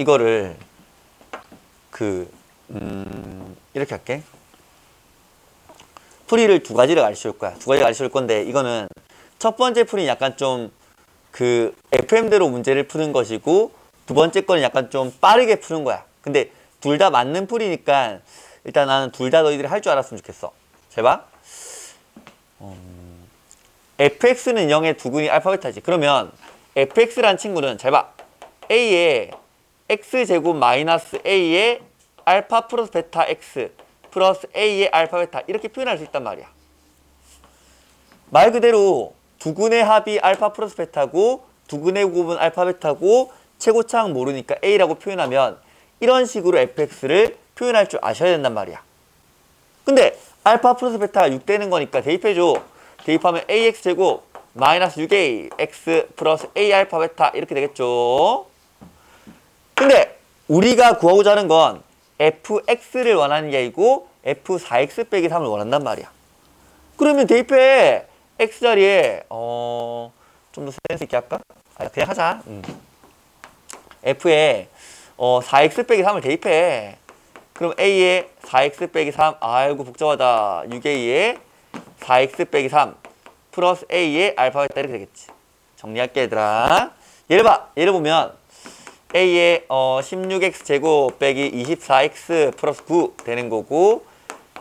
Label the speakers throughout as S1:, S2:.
S1: 이거를 그 음, 이렇게 할게. 풀이를 두 가지를 가르쳐 줄 거야. 두 가지 가르쳐 줄 건데 이거는 첫 번째 풀이는 약간 좀 그 FM대로 문제를 푸는 것이고 두 번째 거는 약간 좀 빠르게 푸는 거야. 근데 둘 다 맞는 풀이니까 일단 나는 둘 다 너희들이 할 줄 알았으면 좋겠어. 잘 봐. 음, fx는 0의 두근이 알파 베타지. 그러면 fx라는 친구는 잘 봐. a의 x제곱 마이너스 a의 알파 플러스 베타 x 플러스 a의 알파 베타 이렇게 표현할 수 있단 말이야. 말 그대로 두근의 합이 알파 플러스 베타고 두근의 곱은 알파 베타고 최고차항 모르니까 a라고 표현하면 이런 식으로 fx를 표현할 줄 아셔야 된단 말이야. 근데 알파 플러스 베타가 6 되는 거니까 대입해줘. 대입하면 ax 제곱 마이너스 6a x 플러스 a 알파 베타 이렇게 되겠죠. 근데 우리가 구하고자 하는 건 fx를 원하는 게 아니고 f4x 빼기 3을 원한단 말이야. 그러면 대입해 x 자리에 어 좀 더 센스 있게 할까? 아 그냥 하자. 음. f에 어 4x 빼기 3을 대입해. 그럼 a에 4x 빼기 3 아이고 복잡하다. 6a에 4x 빼기 3 플러스 a에 알파 베타 이렇게 되겠지. 정리할게 얘들아. 예를 봐. 예를 보면 a에 어 16x 제곱 빼기 24x 플러스 9 되는 거고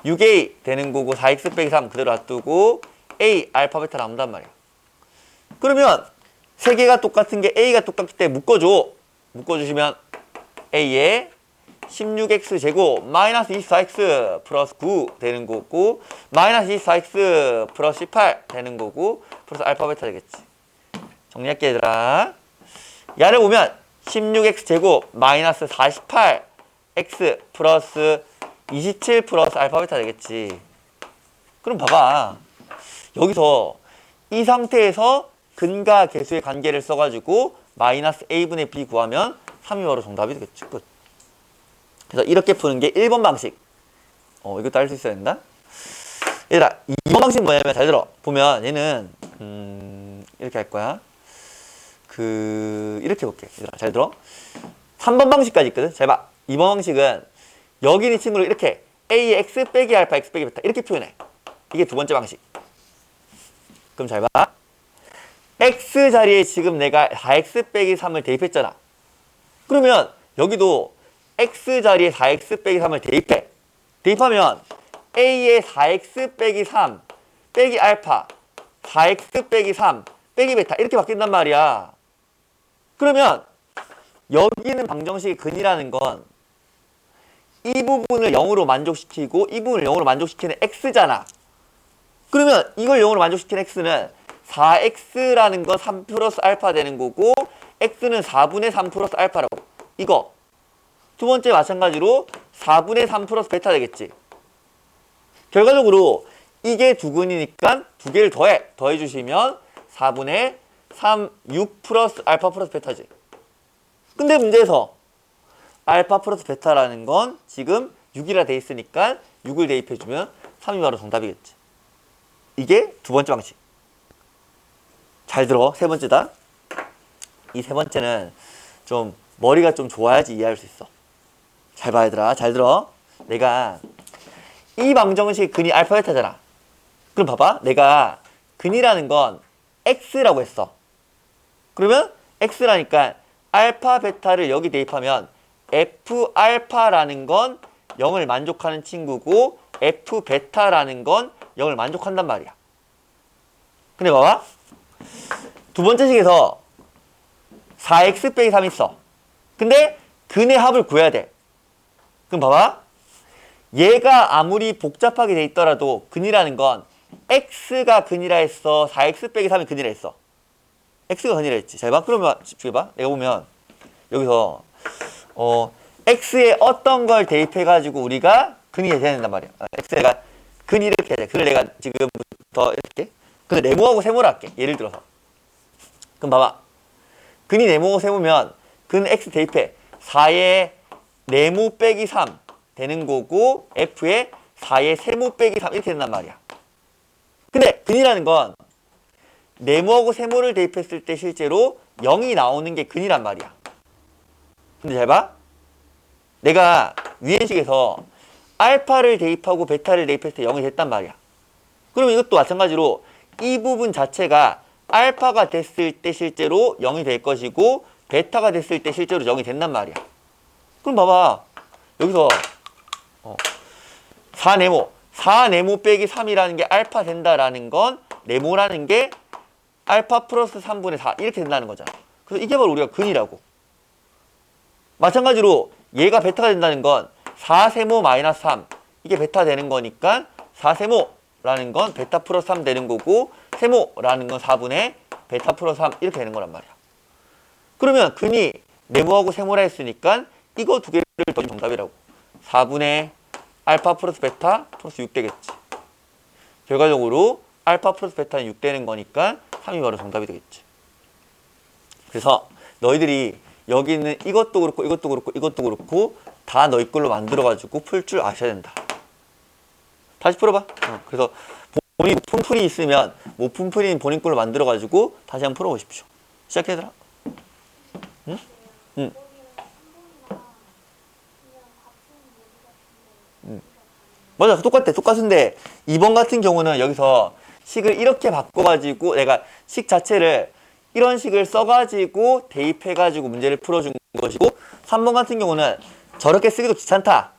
S1: 6a 되는 거고 4x 빼기 3 그대로 놔두고 a 알파 베타 나온단 말이야. 그러면 세 개가 똑같은 게 a가 똑같기 때문에 묶어줘. 묶어주시면 a에 16x 제곱 마이너스 24x 플러스 9 되는 거고 마이너스 24x 플러스 18 되는 거고 플러스 알파 베타 되겠지. 정리할게 얘들아. 야를 보면 16x 제곱 마이너스 48x 플러스 27 플러스 알파 베타 되겠지. 그럼 봐봐. 여기서 이 상태에서 근과 개수의 관계를 써가지고 마이너스 a분의 b 구하면 3이 바로 정답이 되겠지. 끝. 그래서 이렇게 푸는 게 1번 방식. 어, 이것도 알 수 있어야 된다. 얘들아, 2번 방식 뭐냐면 잘 들어. 보면 얘는 음, 이렇게 할 거야. 그 이렇게 볼게. 잘 들어. 3번 방식까지 있거든. 잘 봐. 2번 방식은 여기 있는 친구를 이렇게 a의 x 빼기 알파 x 빼기 베타 이렇게 표현해. 이게 두 번째 방식. 그럼 잘 봐. x 자리에 지금 내가 4x 빼기 3을 대입했잖아. 그러면 여기도 x 자리에 4x 빼기 3을 대입해. 대입하면 a의 4x 빼기 3 빼기 알파 4x 빼기 3 빼기 베타 이렇게 바뀐단 말이야. 그러면 여기는 방정식의 근이라는 건 이 부분을 0으로 만족시키고 이 부분을 0으로 만족시키는 x잖아. 그러면 이걸 0으로 만족시키는 x는 4x라는 건3 플러스 알파 되는 거고 x는 4분의 3 플러스 알파라고. 이거 두 번째 마찬가지로 4분의 3 플러스 베타 되겠지. 결과적으로 이게 두 근이니까 두 개를 더해. 더해 주시면 4분의 3, 6 플러스 알파 플러스 베타지. 근데 문제에서 알파 플러스 베타라는 건 지금 6이라 돼 있으니까 6을 대입해 주면 3이 바로 정답이겠지. 이게 두 번째 방식. 잘 들어. 세 번째다. 이 세 번째는 좀 머리가 좀 좋아야지 이해할 수 있어. 잘 봐, 얘들아. 잘 들어. 내가 이 방정식 근이 알파 베타잖아. 그럼 봐봐. 내가 근이라는 건 x라고 했어. 그러면 x라니까 알파 베타를 여기 대입하면 f 알파라는 건 0을 만족하는 친구고 f 베타라는 건 0을 만족한단 말이야. 근데 봐봐. 두 번째 식에서 4x 빼기 3 있어. 근데 근의 합을 구해야 돼. 그럼 봐봐. 얘가 아무리 복잡하게 돼 있더라도 근이라는 건 x가 근이라 했어. 4x 빼기 3이 근이라 했어. X가 근이라 했지. 잘 봐. 그러면 집중해봐. 내가 보면 여기서 어 x에 어떤 걸 대입해 가지고 우리가 근이 돼야 된단 말이야. 아, x가 근 이렇게 해야 돼. 그걸 내가 지금부터 이렇게 근데 네모하고 세모를 할게. 예를 들어서. 그럼 봐봐. 근이 네모하고 세모면 근 x 대입해. 4의 네모 빼기 3 되는 거고 f에 4의 세모 빼기 3 이렇게 된단 말이야. 근데 근이라는 건 네모하고 세모를 대입했을 때 실제로 0이 나오는 게 근이란 말이야. 근데 잘 봐. 내가 위엔식에서 알파를 대입하고 베타를 대입했을 때 0이 됐단 말이야. 그럼 이것도 마찬가지로 이 부분 자체가 알파가 됐을 때 실제로 0이 될 것이고 베타가 됐을 때 실제로 0이 된단 말이야. 그럼 봐봐. 여기서 어, 4네모 4네모 빼기 3이라는 게 알파 된다라는 건 네모라는 게 알파 플러스 3분의 4 이렇게 된다는 거잖아. 그래서 이게 바로 우리가 근이라고. 마찬가지로 얘가 베타가 된다는 건 4세모 마이너스 3 이게 베타 되는 거니까 4세모라는 건 베타 플러스 3 되는 거고 세모라는 건 4분의 베타 플러스 3 이렇게 되는 거란 말이야. 그러면 근이 네모하고 세모라 했으니까 이거 두 개를 더하면 정답이라고. 4분의 알파 플러스 베타 플러스 6 되겠지. 결과적으로 알파 플러스 베타는 6 되는 거니까 3이 바로 정답이 되겠지. 그래서 너희들이 여기 있는 이것도 그렇고 이것도 그렇고 이것도 그렇고 다 너희 걸로 만들어가지고 풀 줄 아셔야 된다. 다시 풀어봐. 어, 그래서 본인 푼풀이 있으면 못 푼풀이는 본인 걸로 만들어가지고 다시 한번 풀어보십시오. 시작해들아. 응? 응. 맞아 똑같아 똑같은데 2번 같은 경우는 여기서 식을 이렇게 바꿔가지고 내가 식 자체를 이런 식을 써가지고 대입해가지고 문제를 풀어준 것이고 3번 같은 경우는 저렇게 쓰기도 귀찮다.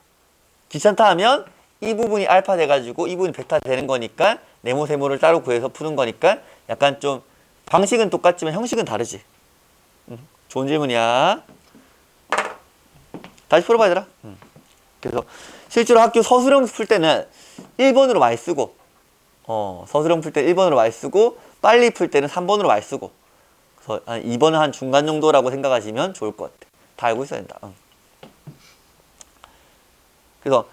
S1: 귀찮다 하면 이 부분이 알파 돼가지고 이 부분이 베타 되는 거니까 네모 세모를 따로 구해서 푸는 거니까 약간 좀 방식은 똑같지만 형식은 다르지. 응, 좋은 질문이야. 다시 풀어봐 얘들아 응. 그래서 실제로 학교 서술형 풀 때는 1번으로 많이 쓰고 어, 서술형 풀 때 1번으로 많이 쓰고 빨리 풀 때는 3번으로 많이 쓰고 그래서 한 2번은 한 중간 정도라고 생각하시면 좋을 것 같아. 다 알고 있어야 된다. 응. 그래서